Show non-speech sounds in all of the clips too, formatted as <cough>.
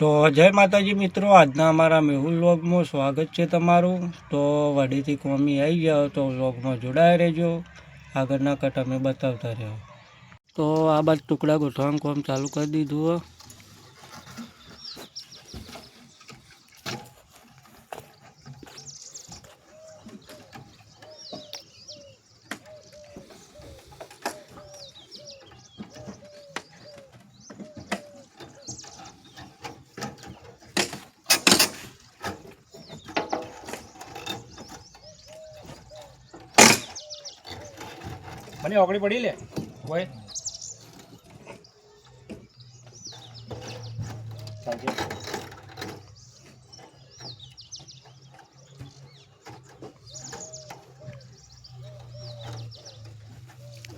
તો જય માતાજી મિત્રો, આજના અમારા મેહુલ વ્લોગમાં સ્વાગત છે તમારું. તો વડીથી કોમી આવી જાઓ તો વ્લોગમાં જોડાયા રહેજો. આગળના કટ અમે બતાવતા રહ્યો તો આ બાદ ટુકડા ગોઠવાનું કામ ચાલુ કરી દીધું મને ઓગળી પડી લે. કોઈ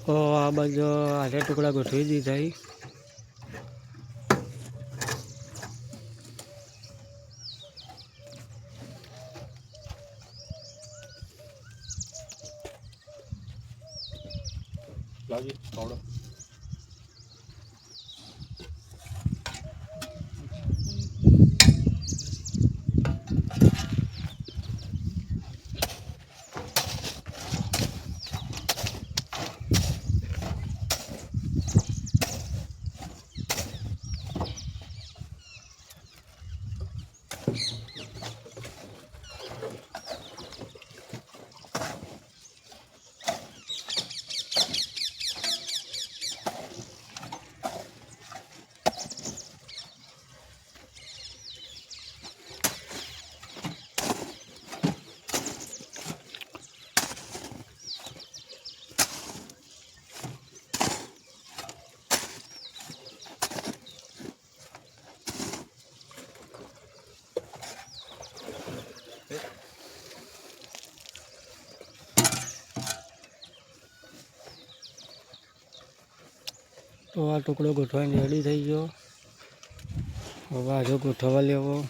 ઓ આ બાજુ આટલા ટુકડા ગોઠવી દીધા ਲਓ ਜੀ ਪਾਉਡਰ તો આ ટુકડો ગોઠવાની રેડી થઈ ગયો. હવે આજે ગોઠવવા લેવો.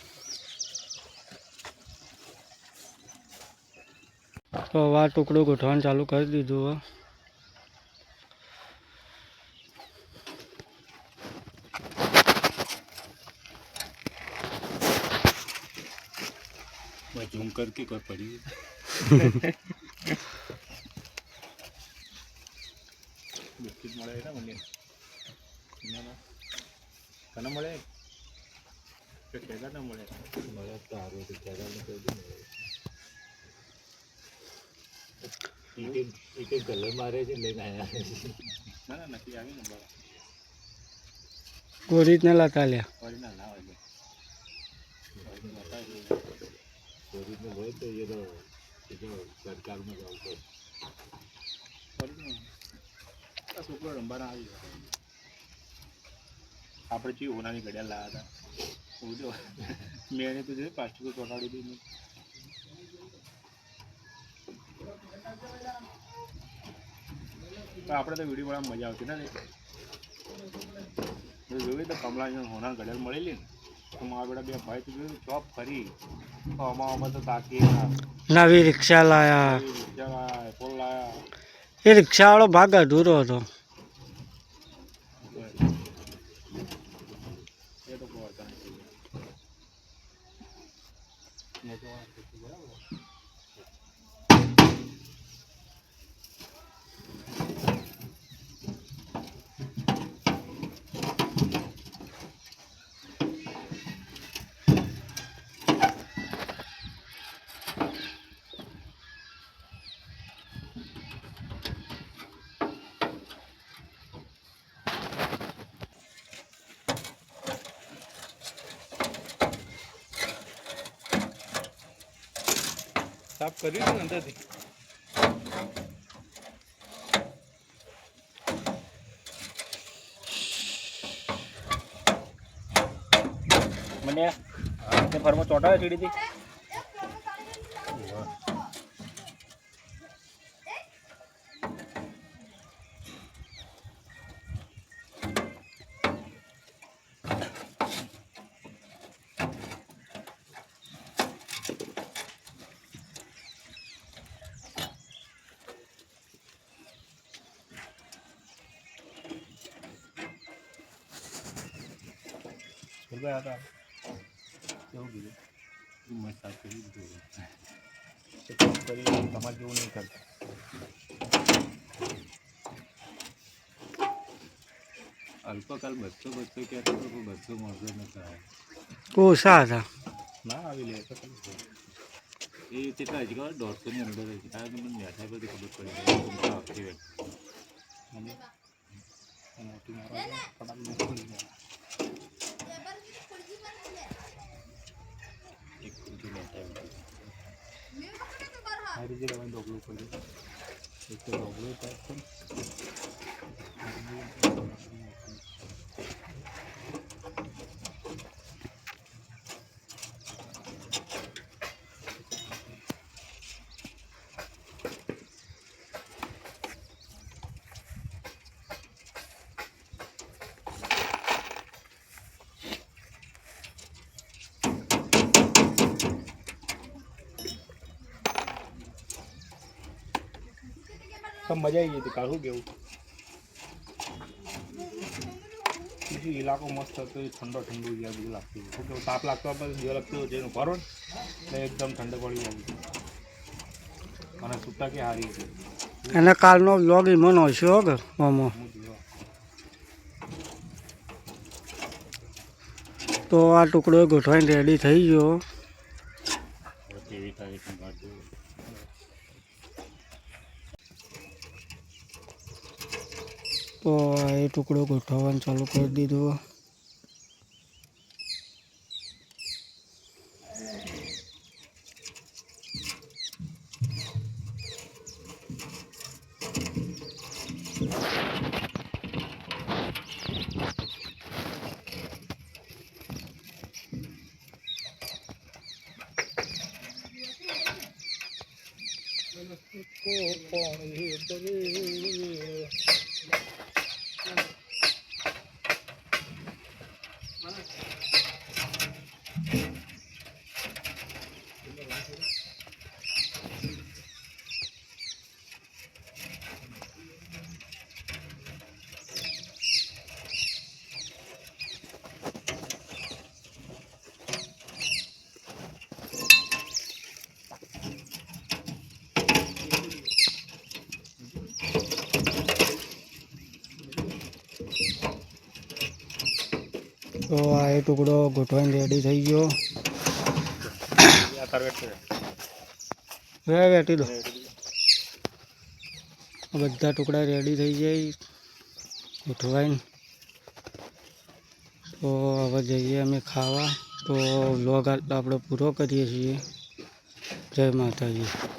તો હવે આ ટુકડો ગોઠવાનું ચાલુ કરી દીધું હવે. ઝૂમ કર કે કોઈ પડી <laughs> મળે ને મને? તને મળે? કે કેદાર ને મળે મળે સારું તો કેદાર ને કહી મળે. એક એક કલર મારે છે લઈને આવ્યા ના ના નથી આવી ને બરાબર કોઈ રીતના લાતા લ્યા. ઓરિજિનલ ના હોય ઓરિજિનલ હોય તો એ તો એ તો સરકારમાં જવું પડે ઓરિજિનલ. આ છોકરો રંબાના આવી ગયો. આપણે ચી હોનાની ઘડિયાળ લાવ્યા હતા? હું મેં એને તો જોયું પ્લાસ્ટિક ચોટાડી દીધી તો આપણે તો વીડિયો બનાવવા મજા આવતી ને જોયું તો કમલા હોના ઘડિયાળ મળેલી ને? તો મારા બેટા બે ભાઈ તો જોયું જોબ ફરી તો આમાં તો તાકી નવી રિક્ષા લાયા. ફોન લાયા. એ રિક્ષાવાળો ભાગ અધૂરો હતો એ તો કોઈ વાંધો નહીં. મેં તો વાત કરી બરાબર સાફ કર્યું છે ને અંદરથી? મને ફરમાં ચીડી ચીડીથી. સ્કૂલ ગયા હતા કેવું કીધું મસાજ કરી દીધું તો કામ કરી તમારે જેવું નહીં કરતા અલ્પકાલ બચ્ચો બચ્ચો કહેતો હતો પણ બચ્ચો મળતો નતો ઓછા હતા ના આવી લે તો ખરી. એ કેટલા હજી ખબર દોઢસોની અંદર જ છે કારણ કે મને બેઠા પછી ખબર પડી ગઈ કે મોટા આવતી હોય. મને આ મોટી મારવા ફટાક નીકળી જાય. એક મારી જે રવાને ડોગલું પડ્યું એક તો ડોગલું તો મજા આવી ગઈ હતી કાઢું કેવું? બીજું ઇલાકો મસ્ત હતો એ ઠંડો ઠંડુ યાર બધું લાગતું હતું. કેવું તાપ લાગતો આપણે જે લાગતું હતું જેનું ભરો ને એકદમ ઠંડક પડી જાય અને સૂતા કે હારી હતી. અને કાલનો વ્લોગ ઇમોનો હશે હો કે મામો. તો આ ટુકડો ગોઠવાઈને રેડી થઈ ગયો કેવી તારીખની વાત જોયું તો એ ટુકડો ગોઠવવાનું ચાલુ કરી દીધું. તો આ એ ટુકડો ગોઠવાઈને રેડી થઈ ગયો. <coughs> વે વેટી દો. બધા ટુકડા રેડી થઈ જાય. ગોઠવાઈને. તો હવે જઈએ અમે ખાવા. તો વ્લોગ આપણે પૂરો કરીએ છીએ. જય માતાજી.